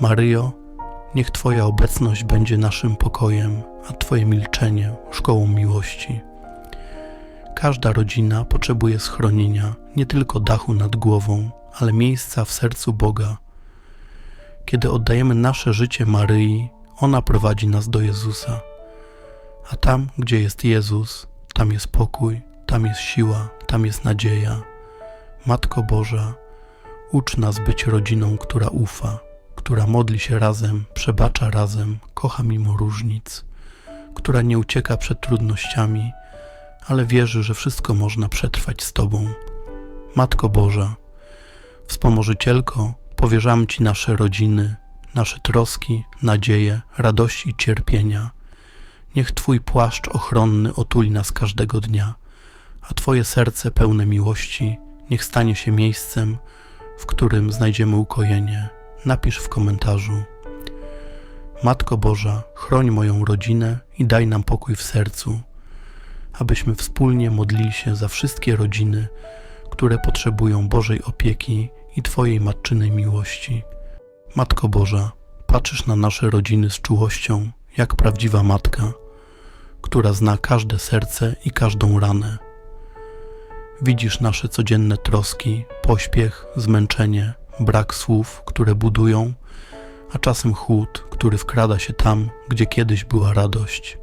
Maryjo, niech Twoja obecność będzie naszym pokojem, a Twoje milczenie szkołą miłości. Każda rodzina potrzebuje schronienia, nie tylko dachu nad głową, ale miejsca w sercu Boga. Kiedy oddajemy nasze życie Maryi, ona prowadzi nas do Jezusa. A tam, gdzie jest Jezus, tam jest pokój, tam jest siła, tam jest nadzieja. Matko Boża, ucz nas być rodziną, która ufa, która modli się razem, przebacza razem, kocha mimo różnic, która nie ucieka przed trudnościami, ale wierzy, że wszystko można przetrwać z Tobą. Matko Boża, wspomożycielko, powierzamy Ci nasze rodziny, nasze troski, nadzieje, radości i cierpienia. Niech Twój płaszcz ochronny otuli nas każdego dnia, a Twoje serce pełne miłości niech stanie się miejscem, w którym znajdziemy ukojenie. Napisz w komentarzu. Matko Boża, chroń moją rodzinę i daj nam pokój w sercu, abyśmy wspólnie modlili się za wszystkie rodziny, które potrzebują Bożej opieki i Twojej matczynej miłości. Matko Boża, patrzysz na nasze rodziny z czułością, jak prawdziwa matka, która zna każde serce i każdą ranę. Widzisz nasze codzienne troski, pośpiech, zmęczenie, brak słów, które budują, a czasem chłód, który wkrada się tam, gdzie kiedyś była radość.